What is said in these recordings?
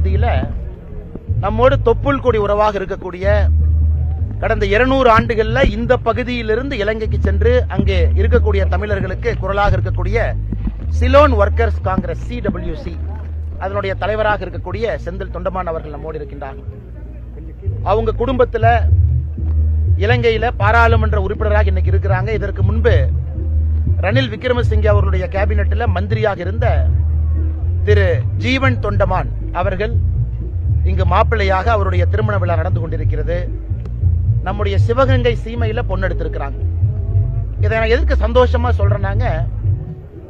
பகுதியில் நம்மோடு தொப்புள் கொடி உறவாக இருக்கக்கூடிய கடந்த இருநூறு ஆண்டுகளில் இந்த பகுதியிலிருந்து இலங்கைக்கு சென்று அங்கே இருக்கக்கூடிய தமிழர்களுக்கு குரலாக இருக்கக்கூடிய சிலோன் ஒர்க்கர்ஸ் காங்கிரஸ் சிடபிள்யூசி அதனுடைய தலைவராக இருக்கக்கூடிய செந்தில் தொண்டமான் அவர்கள் நம்மோடு இருக்கின்றார்கள் அவங்க குடும்பத்தில் இலங்கையில் பாராளுமன்ற உறுப்பினராக இன்னைக்கு இருக்கிறாங்க. இதற்கு முன்பு ரணில் விக்ரமசிங்கே அவர்களுடைய கேபினெட்டில் மந்திரியாக இருந்த திரு ஜீவன் தொண்டமான் அவர்கள் இங்கு மாப்பிள்ளையாக அவருடைய திருமண விழா நடந்து கொண்டிருக்கிறது. நம்முடைய சிவகங்கை சீமையில பொண்ணு எடுத்திருக்கிறாங்க. இதை நான் எதற்கு சந்தோஷமா சொல்றேனாங்க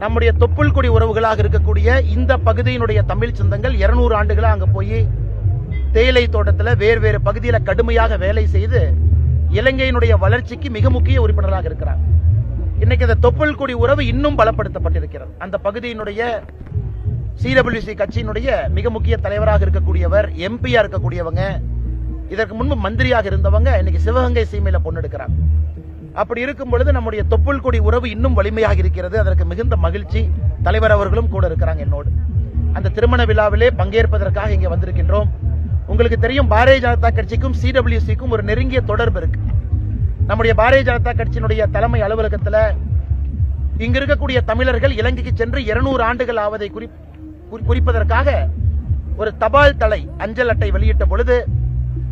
நம்முடைய தொப்புள்குடி உறவுகளாக இருக்கக்கூடிய இந்த பகுதியினுடைய தமிழ் சொந்தங்கள் இருநூறு ஆண்டுகளாக அங்கே போய் தேயிலை தோட்டத்தில் வேறு வேறு பகுதியில் கடுமையாக வேலை செய்து இலங்கையினுடைய வளர்ச்சிக்கு மிக முக்கிய உறுப்பினராக இருக்கிறாங்க. இன்னைக்கு இந்த தொப்புள்குடி உறவு இன்னும் பலப்படுத்தப்பட்டிருக்கிறது. அந்த பகுதியினுடைய சிடபிள்யூசி கட்சியினுடைய மிக முக்கிய தலைவராக இருக்கக்கூடியவர் எம்பியா இருக்கக்கூடியவங்க இதற்கு முன்பு மந்திரியாக இருந்தவங்க இன்னைக்கு சிவகங்கை சீமையில பொண்ணெடுக்கிறாங்க. அப்படி இருக்கும் பொழுது நம்முடைய தொப்புள் கொடி உறவு இன்னும் வலிமையாக இருக்கிறது. அதற்கு மிகுந்த மகிழ்ச்சி. தலைவர் அவர்களும் கூட இருக்கிறாங்க என்னோடு. அந்த திருமண விழாவிலே பங்கேற்பதற்காக இங்கே வந்திருக்கின்றோம். உங்களுக்கு தெரியும் பாரதிய ஜனதா கட்சிக்கும் சிடபிள்யூசிக்கும் ஒரு நெருங்கிய தொடர்பு இருக்கு. நம்முடைய பாரதிய ஜனதா கட்சியினுடைய தலைமை அலுவலகத்தில் இங்க இருக்கக்கூடிய தமிழர்கள் இலங்கைக்கு சென்று 200 ஆண்டுகள் ஆவதை குறி- குறிப்பதற்காக ஒரு தபால் தலை அஞ்சல் அட்டை வெளியிட்ட பொழுது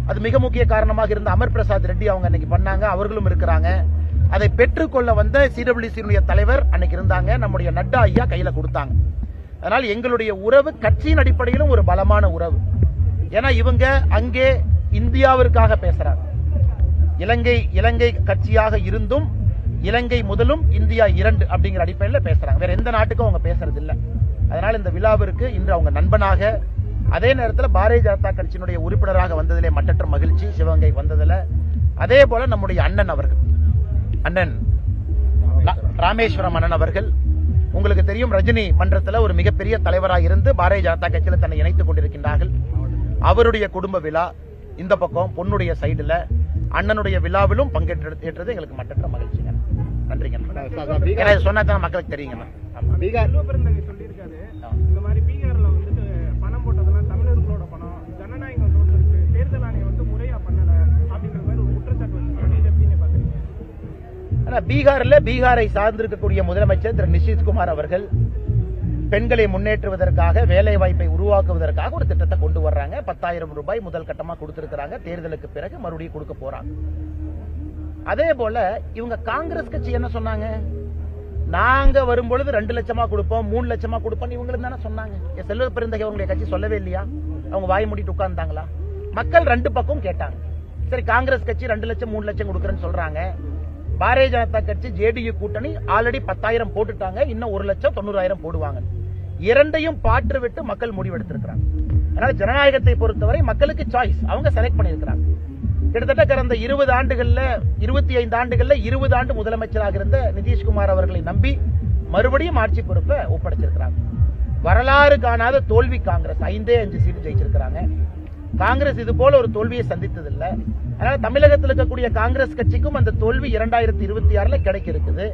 அது மிக முக்கிய காரணமாக இருந்த அமர் பிரசாத் ரெட்டி அவங்க அன்னைக்கு பண்ணாங்க. அவர்களும் இருக்கிறாங்க. அதை பெற்றுக்கொள்ள வந்த சிடபிள்யூசியினுடைய தலைவர் அன்னைக்கு இருந்தாங்க. நம்முடைய நட்டா ஐயா கையில கொடுத்தாங்க. அதனால் எங்களுடைய உறவு கட்சியின் அடிப்படையிலும் ஒரு பலமான உறவு. ஏன்னா இவங்க அங்கே இந்தியாவிற்காக பேசுறாங்க. இலங்கை இலங்கை கட்சியாக இருந்தும் இலங்கை முதலும் இந்தியா இரண்டு அப்படிங்கிற அடிப்படையில் பேசுறாங்க. வேற எந்த நாட்டுக்கும் அவங்க பேசுறது இல்லை அதனால இந்த விழாவிற்கு இன்று அவங்க நண்பனாக அதே நேரத்தில் பாரதிய ஜனதா கட்சியினுடைய உறுப்பினராக வந்ததிலே மட்டற்ற மகிழ்ச்சி சிவகங்கை வந்ததில். அதே போல நம்முடைய அண்ணன் அவர்கள். அண்ணன் ராமேஸ்வரம் அண்ணன் அவர்கள். உங்களுக்கு தெரியும் ரஜினி மன்றத்தில் ஒரு மிகப்பெரிய தலைவராக இருந்து பாரதிய ஜனதா கட்சியில் தன்னை இணைத்துக் கொண்டிருக்கின்றார்கள். அவருடைய குடும்ப விழா இந்த பக்கம் பொண்ணுடைய சைடுல அண்ணனுடைய விழாவிலும் பங்கேற்றது எங்களுக்கு மட்டற்ற மகிழ்ச்சிங்க. நன்றிங்க. சொன்னா தான் மக்களுக்கு தெரியுங்கண்ணா பீகார். பீகார்ல பீகாரை சார்ந்திருக்கக்கூடிய முதலமைச்சர் திரு நிஷித்குமார் அவர்கள் பெண்களை முன்னேற்றுவதற்காக வேலை வாய்ப்பை உருவாக்குவதற்காக ஒரு திட்டத்தை கொண்டு வர்றாங்க. பத்தாயிரம் ரூபாய் முதல் கட்டமா கொடுத்திருக்கிறாங்க. தேர்தலுக்கு பிறகு மறுபடியும் கொடுக்க போறாங்க. அதே போல இவங்க காங்கிரஸ் கட்சி என்ன சொன்னாங்க? நாங்க வரும்பொழுது ரெண்டு லட்சமா கொடுப்போம் மூணு லட்சமா கொடுப்போம் இவங்களும் தானே சொன்னாங்க. என் செல்வ பெருந்தகை அவங்களுடைய கட்சி சொல்லவே இல்லையா? அவங்க வாய் மூடிட்டு உட்கார்ந்தாங்களா மக்கள் ரெண்டு பக்கம் கேட்டாங்க. சரி காங்கிரஸ் கட்சி ரெண்டு லட்சம் மூணு லட்சம் கொடுக்குறேன்னு சொல்றாங்க. பாரதிய ஜனதா கட்சி ஜேடியு கூட்டணி ஆல்ரெடி பத்தாயிரம் போட்டுட்டாங்க. இன்னும் ஒரு லட்சம் தொண்ணூறாயிரம் போடுவாங்க. இரண்டையும் பாற்று விட்டு மக்கள் முடிவெடுத்திருக்கிறாங்க. அதனால ஜனநாயகத்தை பொறுத்தவரை மக்களுக்கு சாய்ஸ் அவங்க செலக்ட் பண்ணியிருக்கிறாங்க. கிட்டத்தட்ட கடந்த இருபது ஆண்டுகள்ல இருபத்தி ஐந்து ஆண்டுகள்ல இருபது ஆண்டு முதலமைச்சராக இருந்த நிதிஷ்குமார் அவர்களை நம்பி மறுபடியும் ஆட்சி பொறுப்பை ஒப்படைச்சிருக்கிறாங்க. வரலாறு காணாத தோல்வி காங்கிரஸ் ஐந்தே அஞ்சு சீட்டு ஜெயிச்சிருக்கிறாங்க. காங்கிரஸ் இது போல ஒரு தோல்வியை சந்தித்ததில்ல. அதனால தமிழகத்தில் இருக்கக்கூடிய காங்கிரஸ் கட்சிக்கும் அந்த தோல்வி இரண்டாயிரத்தி இருபத்தி ஆறுல கிடைக்க இருக்குது.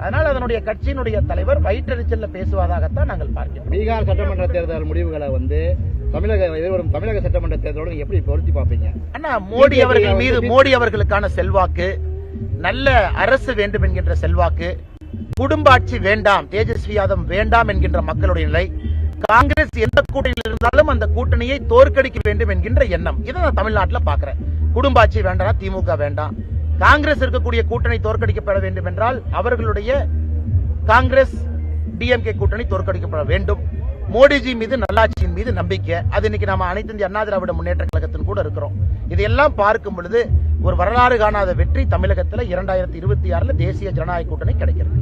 அதனால அதனுடைய கட்சியினுடைய தலைவர் வயிற்றெரிச்சல்ல பேசுவதாகத்தான் நாங்கள் பார்க்கிறோம். பீகார் சட்டமன்ற தேர்தல் முடிவுகளை வந்து தமிழக எதிர்வரும் தமிழக சட்டமன்ற தேர்தலோட எப்படி பொருத்தி பார்ப்பீங்க? அண்ணா மோடி அவர்கள் மீது மோடி அவர்களுக்கான செல்வாக்கு நல்ல அரசு வேண்டும் என்கின்ற செல்வாக்கு குடும்ப ஆட்சி வேண்டாம் தேஜஸ்வி யாதவ் வேண்டாம் என்கின்ற மக்களுடைய நிலை காங்கிரஸ் எந்த கூட்டணியில் இருந்தாலும் அந்த கூட்டணியை தோற்கடிக்க வேண்டும் என்கின்ற எண்ணம். இதை நான் தமிழ்நாட்டில் பார்க்கிறேன். குடும்ப ஆட்சி வேண்டாம் திமுக வேண்டாம். காங்கிரஸ் இருக்கக்கூடிய கூட்டணி தோற்கடிக்கப்பட வேண்டும் என்றால் அவர்களுடைய காங்கிரஸ் டிஎம்கே கூட்டணி தோற்கடிக்கப்பட வேண்டும். மோடிஜி மீது நல்லாட்சியின் மீது நம்பிக்கை. அது இன்னைக்கு நாம அனைத்து இந்திய அண்ணா திராவிட முன்னேற்ற கழகத்தின் கூட இருக்கிறோம். இதையெல்லாம் பார்க்கும் பொழுது ஒரு வரலாறு காணாத வெற்றி தமிழகத்தில் இரண்டாயிரத்தி இருபத்தி ஆறுல தேசிய ஜனநாயக கூட்டணி கிடைக்கிறது.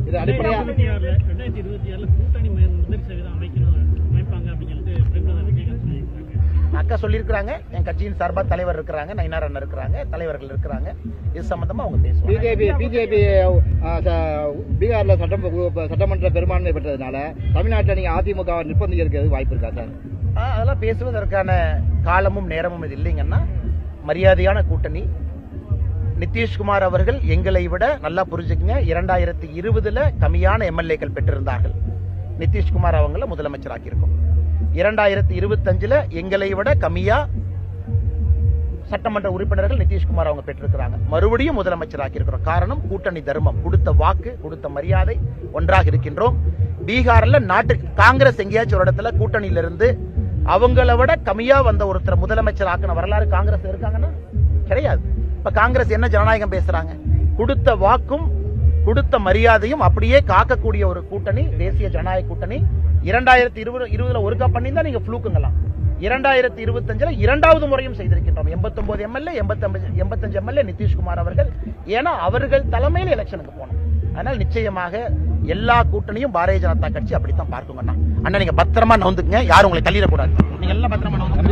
அக்கா சொல்லியிருக்கிறாங்க என் கட்சியின் சார்பா தலைவர் இருக்கிறாங்க நயினார் அண்ணன் இருக்கிறாங்க தலைவர்கள் இருக்கிறாங்க. இது சம்பந்தமா அவங்க பேசுவாங்க. பிஜேபி பிஜேபி பீகார்ல சட்டம் சட்டமன்ற பெரும்பான்மை பெற்றதுனால தமிழ்நாட்டில் நீங்க அதிமுக நிர்பந்திக்கிறதுக்கு வாய்ப்பு இருக்கா சார்? அதெல்லாம் பேசுவதற்கான காலமும் நேரமும் இது இல்லைங்கன்னா மரியாதையான கூட்டணி. நிதிஷ்குமார் அவர்கள் எங்களை விட நல்லா புரிஞ்சுக்கங்க. இரண்டாயிரத்தி இருபதுல கம்மியான எம்எல்ஏக்கள் பெற்றிருந்தார்கள். நிதிஷ்குமார் அவங்கள முதலமைச்சராக்கியிருக்கோம். இரண்டாயிரத்தி இருபத்தஞ்சுல எங்களை விட கம்மியா சட்டமன்ற உறுப்பினர்கள் நிதிஷ்குமார் அவங்க பெற்றிருக்கிறாங்க. மறுபடியும் முதலமைச்சராக இருக்கிறோம். காரணம் கூட்டணி தர்மம். கொடுத்த வாக்கு கொடுத்த மரியாதை ஒன்றாக இருக்கின்றோம். பீகார்ல நாட்டு காங்கிரஸ் எங்கேயாச்சும் ஒரு இடத்துல கூட்டணியில இருந்து அவங்கள விட கம்மியா வந்த ஒருத்தர் முதலமைச்சர் ஆக்கின வரலாறு காங்கிரஸ் இருக்காங்கன்னா கிடையாது. இப்ப காங்கிரஸ் என்ன ஜனநாயகம் பேசுறாங்க? கொடுத்த வாக்கும் கொடுத்த மரியாதையும் அப்படியே காக்கக்கூடிய ஒரு கூட்டணி தேசிய ஜனநாயக கூட்டணி இரண்டாயிரத்தி இருபது இருபதுல ஒரு கப் பண்ணியிருந்தா நீங்க ஃப்ளூக்குங்கலாம் இரண்டாயிரத்தி இருபத்தஞ்சுல இரண்டாவது முறையும் செய்திருக்கின்றோம். எண்பத்தொன்பது எம்எல்ஏ எண்பத்தஞ்சு எண்பத்தஞ்சு எம்எல்ஏ நிதிஷ்குமார் அவர்கள். ஏன்னா அவர்கள் தலைமையில் எலெக்ஷனுக்கு போனோம். அதனால் நிச்சயமாக எல்லா கூட்டணியும் பாரதிய ஜனதா கட்சி அப்படித்தான் பார்க்குங்கண்ணா. அண்ணா நீங்க பத்திரமா நவுந்துக்குங்க. யாரும் உங்களை தள்ளிடக்கூடாது. நீங்க எல்லாம் பத்திரமா நவுந்து